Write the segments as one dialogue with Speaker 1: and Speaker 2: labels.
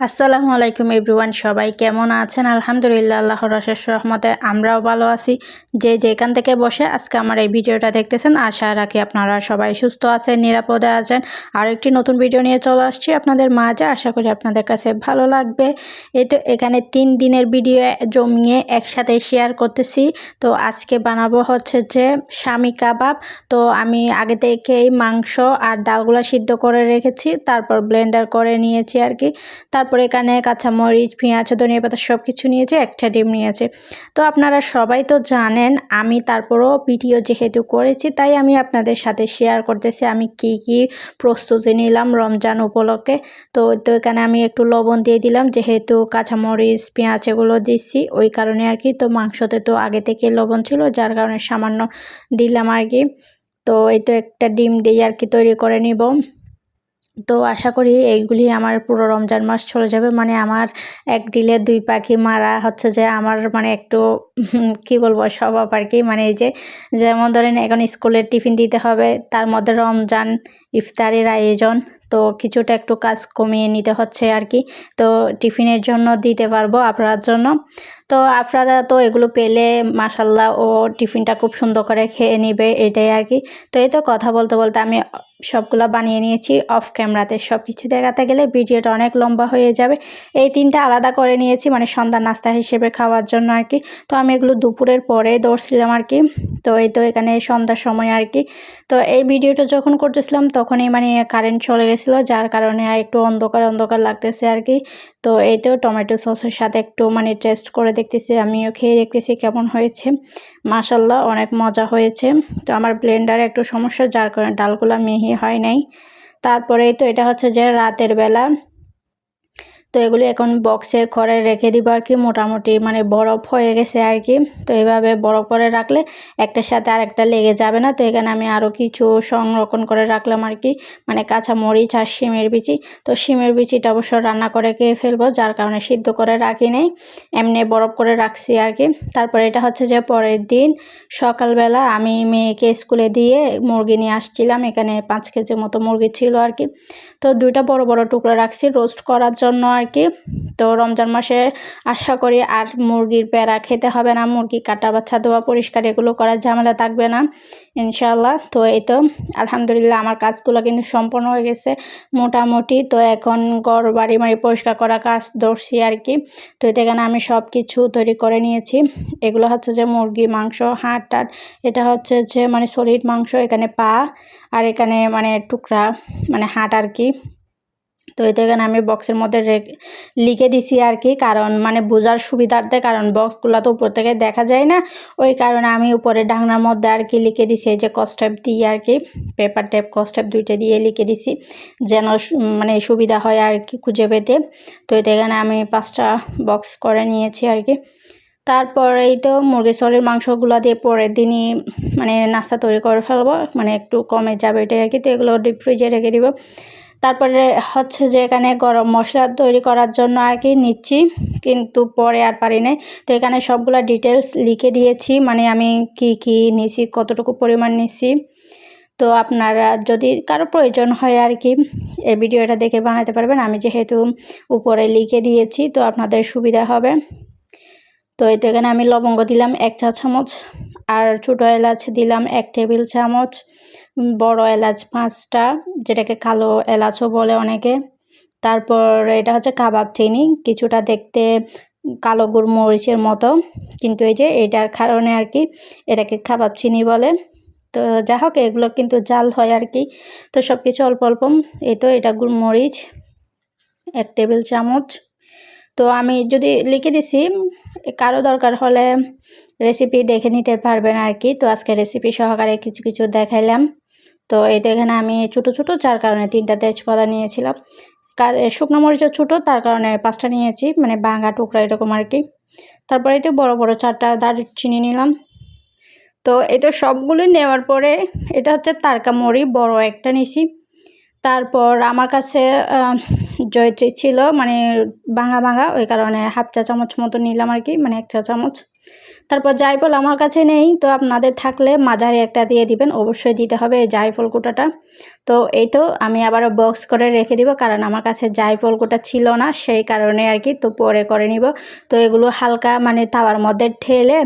Speaker 1: আসসালামু আলাইকুম এভরিওয়ান, সবাই কেমন আছেন? আলহামদুলিল্লাহ আল্লাহ রশেষ রহমতে আমরাও ভালো আছি। যে যেখান থেকে বসে আজকে আমার এই ভিডিওটা দেখতেছেন, আশা রাখি আপনারা সবাই সুস্থ আছেন, নিরাপদে আছেন। আর একটি নতুন ভিডিও নিয়ে চলে আসছি আপনাদের মাঝে। আশা করি আপনাদের কাছে ভালো লাগবে। এই তো এখানে তিন দিনের ভিডিও জমিয়ে একসাথে শেয়ার করতেছি। তো আজকে বানাবো হচ্ছে যে স্বামী কাবাব। তো আমি আগে থেকেই মাংস আর ডালগুলা সিদ্ধ করে রেখেছি, তারপর ব্লেন্ডার করে নিয়েছি আর কি। তার তারপরে এখানে কাঁচামরিচ, পেঁয়াজ, ধনিয়া পাতা সব কিছু নিয়েছে, একটা ডিম নিয়েছে। তো আপনারা সবাই তো জানেন, আমি তারপরও ভিডিও যেহেতু করেছি, তাই আমি আপনাদের সাথে শেয়ার করতেছি, আমি কি কি প্রস্তুতি নিলাম রমজান উপলক্ষে। তো তো এখানে আমি একটু লবণ দিয়ে দিলাম, যেহেতু কাঁচামরিচ, পেঁয়াজ এগুলো দিচ্ছি, ওই কারণে আর কি, তো মাংসতে তো আগে থেকে লবণ ছিল, যার কারণে সামান্য দিলাম আর কি। তো, এই তো একটা ডিম দিয়ে আর কি তৈরি করে নিব। তো আশা করি এইগুলি আমার পুরো রমজান মাস চলে যাবে। মানে আমার এক ডিলে দুই পাখি মারা হচ্ছে যে আমার মানে একটু কি বলব, স্বভাব আর কি। মানে এই যে, যেমন ধরেন এখন স্কুলের টিফিন দিতে হবে, তার মধ্যে রমজান, ইফতারের আয়োজন, তো কিছুটা একটু কাজ কমিয়ে নিতে হচ্ছে আর কি। তো টিফিনের জন্য দিতে পারব আপনার জন্য। তো আপনারা তো এগুলো পেলে মাসাল্লাহ ও টিফিনটা খুব সুন্দর করে খেয়ে নিবে, এটাই আর কি। তো এই তো কথা বলতে বলতে আমি সবগুলো বানিয়ে নিয়েছি অফ ক্যামেরাতে সব কিছু দেখাতে গেলে ভিডিওটা অনেক লম্বা হয়ে যাবে। এই তিনটা আলাদা করে নিয়েছি মানে সন্ধ্যা নাস্তা হিসেবে খাওয়ার জন্য আর কি। তো আমি এগুলো দুপুরের পরে দৌড়ছিলাম আর কি। তো এই তো এখানে সন্ধ্যার সময় আর কি। তো এই ভিডিওটা যখন করতেছিলাম তখনই মানে কারেন্ট চলে গেছিল, যার কারণে আর একটু অন্ধকার অন্ধকার লাগতেছে আর কি। তো এই তো টমেটো সসের সাথে একটু মানে টেস্ট করে দেখতেছি, আমিও খেয়ে দেখতেছি কেমন হয়েছে। মাসাল্লাহ অনেক মজা হয়েছে। তো আমার ব্লেন্ডারে একটু সমস্যা, যার কারণে ডালগুলো মিহি হয় নাই। তারপরেই তো এটা হচ্ছে যে রাতের বেলা। তো এগুলি এখন বক্সে ঘরে রেখে দিব আর কি, মোটামুটি মানে বরফ হয়ে গেছে আর কি। তো এইভাবে বরফ করে রাখলে একটার সাথে আরেকটা লেগে যাবে না। তো এখানে আমি আরও কিছু সংরক্ষণ করে রাখলাম আর কি মানে কাঁচা মরিচ আর শিমের বিচি। তো শিমের বিচিটা অবশ্য রান্না করে খেয়ে ফেলব, যার কারণে সিদ্ধ করে রাখি নেই। এমনি বরফ করে রাখছি আর কি। তারপরে এটা হচ্ছে যে পরের দিন, সকালবেলা আমি মেয়েকে স্কুলে দিয়ে মুরগি নিয়ে আসছিলাম। এখানে পাঁচ কেজি মতো মুরগি ছিল আর কি। তো দুইটা বড় বড় টুকরো রাখছি রোস্ট করার জন্য আর কি তো রমজান মাসে আশা করি আর মুরগির প্যারা খেতে হবে না, মুরগি, কাটা বাচ্চা দেওয়া পরিষ্কার, এগুলো করার ঝামেলা থাকবে না ইনশাল্লাহ তো এই তো, আলহামদুলিল্লাহ আমার কাজগুলো কিন্তু সম্পন্ন হয়ে গেছে মোটামুটি। তো এখন গড় বাড়ি মাড়ি পরিষ্কার করা কাজ ধরছি আর কি তো এখানে আমি সব কিছু তৈরি করে নিয়েছি। এগুলো হচ্ছে যে মুরগি, মাংস, হাট, টাট, এটা হচ্ছে যে মানে সলিড মাংস, এখানে পা আর এখানে মানে টুকরা মানে হাট আর কি তো এতে এখানে আমি বক্সের মধ্যে লিখে দিছি আর কি, কারণ মানে বোঝার সুবিধার্থে, কারণ বক্সগুলো তো উপর থেকে দেখা যায় না। ওই কারণে আমি উপরে ডাংনার মধ্যে আর কি লিখে দিছি, এই যে কস্টেপ দিয়ে আর কি পেপার টেপ কস্টেপ দুইটা দিয়ে লিখে দিছি, যেন মানে সুবিধা হয় আর কি খুঁজে পেতে। তো এতে এখানে আমি পাঁচটা বক্স করে নিয়েছি আর কি। তারপরেই তো মুরগি সলের মাংসগুলো দিয়ে পরের দিনই মানে নাস্তা তৈরি করে ফেলব মানে একটু কমে যাবে এটাই আর কি, তো এগুলো ডিপ ফ্রিজে রেখে দিব। তারপরে হচ্ছে যে এখানে গরম মশলা তৈরি করার জন্য আর কি নিচ্ছি, কিন্তু পরে আর পারি নাই। তো এখানে সবগুলো ডিটেলস লিখে দিয়েছি মানে আমি কি কি নিছি, কতটুকু পরিমাণ নিচ্ছি তো আপনারা যদি কারও প্রয়োজন হয় আর কি, এই ভিডিওটা দেখে বানাতে পারবেন। আমি যেহেতু উপরে লিখে দিয়েছি, তো আপনাদের সুবিধা হবে। তো এতে এখানে আমি লবঙ্গ দিলাম এক চা চামচ, আর ছোটো এলাচ দিলাম এক টেবিল চামচ বড় এলাচ পাঁচটা, যেটাকে কালো এলাচও বলে অনেকে। তারপর এটা হচ্ছে কাবাব চিনি, কিছুটা দেখতে কালো গুড়মরিচের মতো। কিন্তু এই যে এটার কারণে আর কি এটাকে কাবাব চিনি বলে। তো যা হোক, এগুলো কিন্তু জাল হয় আর কি। তো সব কিছু অল্প অল্প। এই তো এটা গুড়মরিচ, এক টেবিল চামচ। তো আমি যদি লিখে দিছি, কারও দরকার হলে রেসিপি দেখে নিতে পারবেন আর কি। তো আজকে রেসিপি সহকারে কিছু কিছু দেখাইলাম। তো এটা এখানে আমি ছোটো ছোটো, যার কারণে তিনটা তেজপাতা নিয়েছিলাম। শুকনো মরিচের ছোটো, তার কারণে পাঁচটা নিয়েছি মানে বাঙ্গা টুকরা এরকম আর কি তারপরে তো বড় বড় চারটা চিনি নিলাম। তো এটা সবগুলো নেওয়ার পরে এটা হচ্ছে তারকা মরি বড় একটা নিছি। তারপর আমার কাছে জয়ত্রী ছিল মানে ভাঙা ভাঙা ওই কারণে হাফ চা চামচ মতো নিলাম আর কি মানে এক চা চামচ তারপর জায়ফল আমার কাছে নেই, তো আপনাদের থাকলে মাঝারি একটা দিয়ে দিবেন, অবশ্যই দিতে হবে এই জায়ফল কোটাটা। তো এই তো আমি আবারও বক্স করে রেখে দিব, কারণ আমার কাছে জায়ফল কোটা ছিল না, সেই কারণে আর কি, তো পরে করে নিব। তো এগুলো হালকা মানে তাওয়ার মধ্যে ঠেলে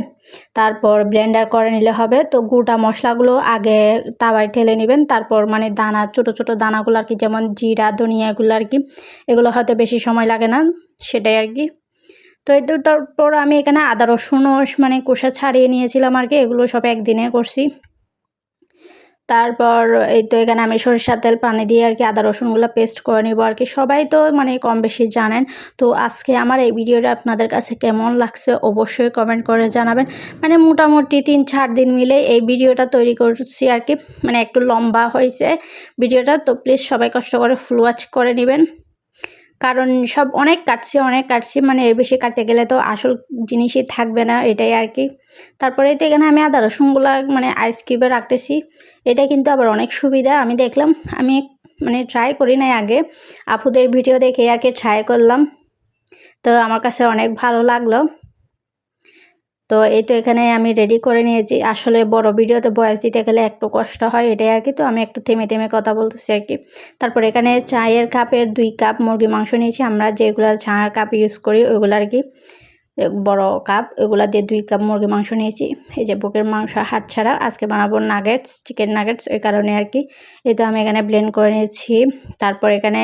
Speaker 1: তারপর ব্লেন্ডার করে নিলে হবে। তো গোটা মশলাগুলো আগে তাওয়ায় ঠেলে নেবেন, তারপর মানে দানা, ছোট ছোট দানাগুলো আর কি, যেমন জিরা ধনিয়া এগুলো আর কি, এগুলো হয়তো বেশি সময় লাগে না, সেটাই আর কি। তো এই তারপর আমি এখানে আদা রসুনও মানে কোষা ছাড়িয়ে নিয়েছিলাম আর কি, এগুলো সব একদিনে করছি। তারপর এই তো এখানে আমি সরিষার তেল, পানি দিয়ে আর কি আদা, রসুনগুলো পেস্ট করে নিব আর কি। সবাই তো মানে কম বেশি জানেন। তো আজকে আমার এই ভিডিওটা আপনাদের কাছে কেমন লাগছে অবশ্যই কমেন্ট করে জানাবেন। মানে মোটামুটি তিন, চার দিন মিলে এই ভিডিওটা তৈরি করছি আর কি। মানে একটু লম্বা হয়েছে ভিডিওটা, তো প্লিজ সবাই কষ্ট করে ফুল ওয়াচ করে নেবেন। কারণ সব অনেক কাটছে, অনেক কাটছি মানে এর বেশি কাটতে গেলে তো আসল জিনিসই থাকবে না, এটাই আর কি। তারপরে তো এখানে আমি আদা, রসুনগুলা মানে আইস কিউবে রাখতেছি। এটা কিন্তু আবার অনেক সুবিধা, আমি দেখলাম, আমি মানে ট্রাই করি নাই আগে। আপুদের ভিডিও দেখে আর কি ট্রাই করলাম। তো আমার কাছে অনেক ভালো লাগল। তো এই তো এখানে আমি রেডি করে নিয়েছি। আসলে বড় ভিডিওতে বয়স দিতে গেলে একটু কষ্ট হয় এটাই আর কি। তো আমি একটু থেমে থেমে কথা বলতেছি আর কি। তারপর এখানে চায়ের কাপের দুই কাপ মুরগি মাংস নিয়েছি। আমরা যেগুলো চায়ের কাপ ইউজ করি ওইগুলো আর কি। বড় কাপ ওইগুলো দিয়ে দুই কাপ মুরগি মাংস নিয়েছি। এই যে বুকের মাংস হাত ছাড়া আজকে বানাবো নাগেটস চিকেন নাগেটস ওই কারণে আর কি। এই তো আমি এখানে ব্লেন্ড করে নিয়েছি। তারপর এখানে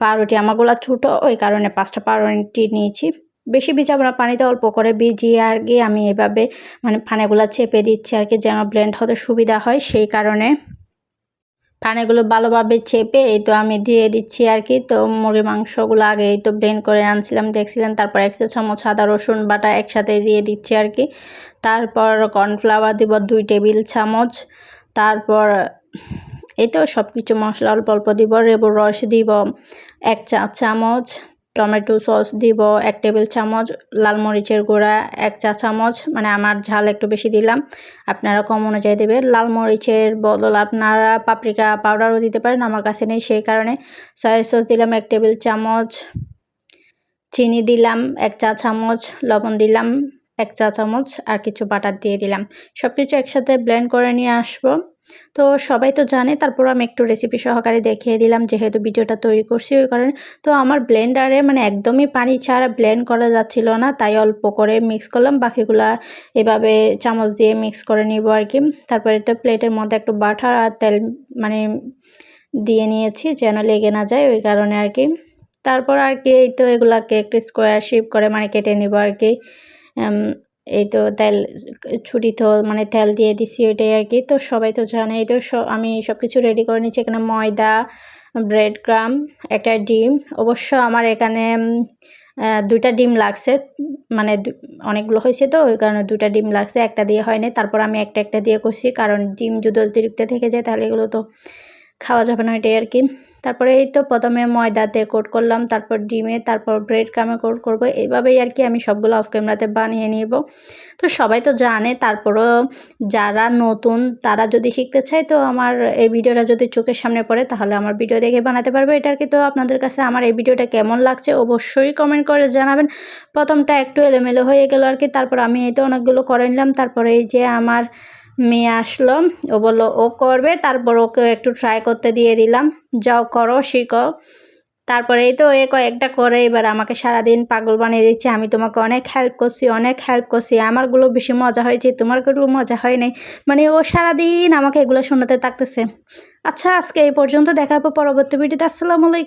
Speaker 1: পাউরুটি আমারগুলো ছোটো, ওই কারণে পাঁচটা পাউরুটি নিয়েছি। বেশি ভিজাবো না পানিতে অল্প করে ভিজিয়ে আর কি আমি এভাবে মানে পানিগুলো চেপে দিচ্ছি আর কি যেন ব্লেন্ড হতে সুবিধা হয়, সেই কারণে পানিগুলো ভালোভাবে চেপে এই তো আমি দিয়ে দিচ্ছি আর কি। তো মুরগি মাংসগুলো আগে এই তো ব্লেন্ড করে আনছিলাম দেখছিলেন তারপর একশো চামচ আদা, রসুন বাটা একসাথে দিয়ে দিচ্ছি আর কি। তারপর কর্নফ্লাওয়ার দিব দুই টেবিল চামচ। তারপর এই তো সব কিছু মশলা অল্প অল্প দিব, রেবুর রস দিব এক চা চামচ। টমেটো সস দিব, এক টেবিল চামচ, লাল মরিচের গুঁড়া, এক চা চামচ মানে আমার ঝাল একটু বেশি দিলাম। আপনারা কম অনুযায়ী দেবে। লাল মরিচের বদল আপনারা পাপরিকা পাউডারও দিতে পারেন, আমার কাছে নেই সেই কারণে। সয়া সস দিলাম এক টেবিল চামচ, চিনি দিলাম এক চা চামচ, লবণ দিলাম। এক চা চামচ আর কিছু বাটার দিয়ে দিলাম। সব কিছু একসাথে ব্লেন্ড করে নিয়ে আসব। তো সবাই তো জানে তারপর আমি একটু রেসিপি সহকারে দেখিয়ে দিলাম, যেহেতু ভিডিওটা তৈরি করছি ওই কারণে। তো আমার ব্লেন্ডারে মানে একদমই পানি ছাড়া ব্লেন্ড করা যাচ্ছিল না, তাই অল্প করে মিক্স করলাম। বাকিগুলা এভাবে চামচ দিয়ে মিক্স করে নিব আর কি। তারপরে তো প্লেটের মধ্যে একটু বাটার আর তেল মানে দিয়ে নিয়েছি, যেন লেগে না যায় ওই কারণে আর কি। তারপর আর কি এই তো এগুলাকে একটু স্কোয়ার শেপ করে মানে কেটে নিব আর কি। এই তো তেল, ছুটি তো মানে তেল দিয়ে দিছি ওইটাই আর কি। তো সবাই তো জানে, এই তো আমি সব কিছু রেডি করে নিচ্ছি এখানে ময়দা ব্রেড ক্রাম একটা ডিম। অবশ্য আমার এখানে দুইটা ডিম লাগছে। মানে অনেকগুলো হয়েছে তো, ওই কারণে দুটা ডিম লাগছে। একটা দিয়ে হয়নি। তারপর আমি একটা একটা দিয়ে করছি। কারণ ডিম যদি অতিরিক্ত থেকে যায়, তাহলে এগুলো তো খাওয়া যাবে না এটাই আর কি। তারপরে এই তো প্রথমে ময়দাতে কোট করলাম, তারপর ডিমে, তারপর ব্রেড ক্রামে কোট করব। এইভাবেই আর কি আমি সবগুলো অফ ক্যামেরাতে বানিয়ে নিব। তো সবাই তো জানে, তারপরও যারা নতুন, তারা যদি শিখতে চায়, তো আমার এই ভিডিওটা যদি চোখের সামনে পড়ে, তাহলে আমার ভিডিও দেখে বানাতে পারবে। এটা আর কি তো আপনাদের কাছে আমার এই ভিডিওটা কেমন লাগছে, অবশ্যই কমেন্ট করে জানাবেন। প্রথমটা একটু এলোমেলো হয়ে গেল আর কি, তারপর আমি এই তো অনেকগুলো করে নিলাম। তারপরে এই যে আমার মেয়ে আসলো। ও বলল, ও করবে, তারপর ওকে একটু ট্রাই করতে দিয়ে দিলাম। যাও করো, শিখো। তারপরে এই তো এ কয়েকটা করে, এবার আমাকে সারাদিন পাগল বানিয়ে দিচ্ছে। আমি তোমাকে অনেক হেল্প করছি, অনেক হেল্প করছি। আমারগুলো বেশি মজা হয়েছে, তোমারগুলো মজা হয় নাই। মানে ও সারাদিন আমাকে এগুলো শোনাতে থাকতেছে। আচ্ছা আজকে এই পর্যন্ত, দেখা পরবর্তী ভিডিওতে। আসসালামু আলাইকুম।